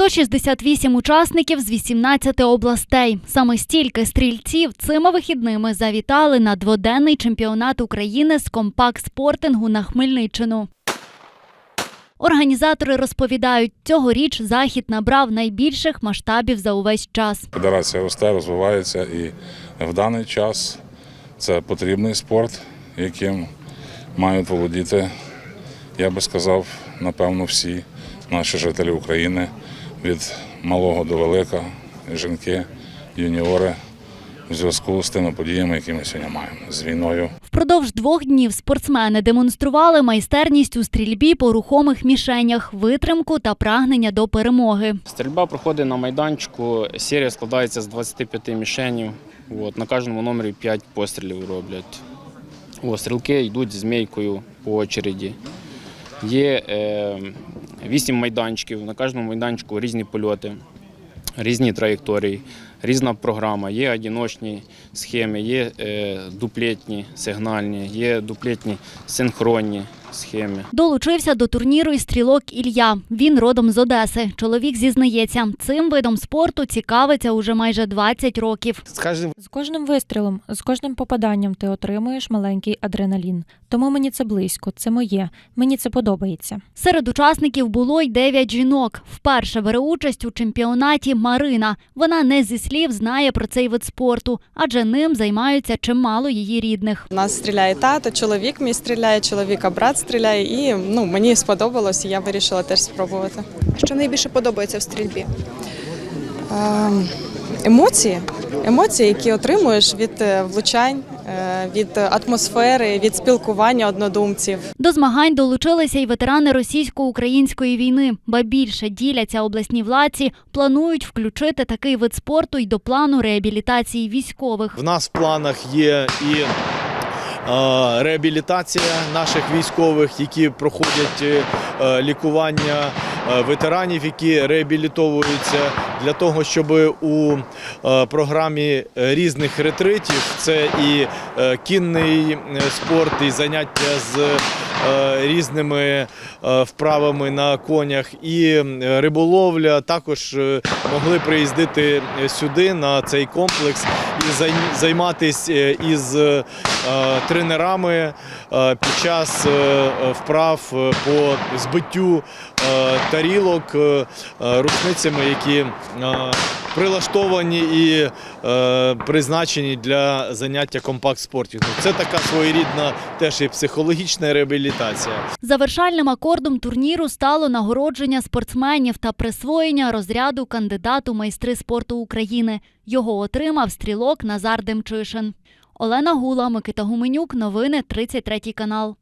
168 учасників з 18 областей. Саме стільки стрільців цими вихідними завітали на дводенний чемпіонат України з компакт-спортингу на Хмельниччину. Організатори розповідають, цьогоріч захід набрав найбільших масштабів за увесь час. Федерація росте, розвивається і в даний час це потрібний спорт, яким мають володіти, я би сказав, напевно, всі наші жителі України від малого до велика, жінки, юніори в зв'язку з тими подіями, які ми сьогодні маємо з війною. Впродовж двох днів спортсмени демонстрували майстерність у стрільбі по рухомих мішенях, витримку та прагнення до перемоги. Стрільба проходить на майданчику. Серія складається з 25 мішенів. От, на кожному номері 5 пострілів роблять. О, стрілки йдуть змійкою по очереді. Є е, 8 майданчиків, на кожному майданчику різні польоти, різні траєкторії, різна програма. Є одиночні схеми, є е, дуплетні сигнальні, є дуплетні синхронні схеми. Долучився до турніру і стрілок Ілля. Він родом з Одеси. Чоловік зізнається, цим видом спорту цікавиться уже майже 20 років. З кожним З кожним вистрілом, з кожним попаданням ти отримуєш маленький адреналін. Тому мені це близько, це моє, мені це подобається. Серед учасників було й 9 жінок. Вперше бере участь у чемпіонаті Марина. Вона не зі слів знає про цей вид спорту, адже ним займаються чимало її рідних. У нас стріляє тато, чоловік мій стріляє, чоловіка брат стріляє, і ну мені сподобалось, і я вирішила теж спробувати. Що найбільше подобається в стрільбі? Ем, Емоції, емоції, які отримуєш від е, влучань, від атмосфери, від спілкування однодумців. До змагань долучилися й ветерани російсько-української війни. Ба більше діляться обласні владці, планують включити такий вид спорту й до плану реабілітації військових. в нас в планах є і е, реабілітація наших військових, які проходять е, е, лікування е, ветеранів, які реабілітовуються для того, щоб у е, програмі е, різних ретритів це і е, кінний спорт, і заняття з різними вправами на конях, і риболовля. Також могли приїздити сюди на цей комплекс і зай- займатися із тренерами під час вправ по збиттю тарілок е, е, рушницями, які е, прилаштовані і е, призначені для заняття компакт-спортів. Це така своєрідна теж і психологічна реабілітація. Завершальним акордом турніру стало нагородження спортсменів та присвоєння розряду кандидату майстри спорту України. Його отримав стрілок Назар Демчишин. Олена Гула, Микита Гуменюк. Новини 33 канал.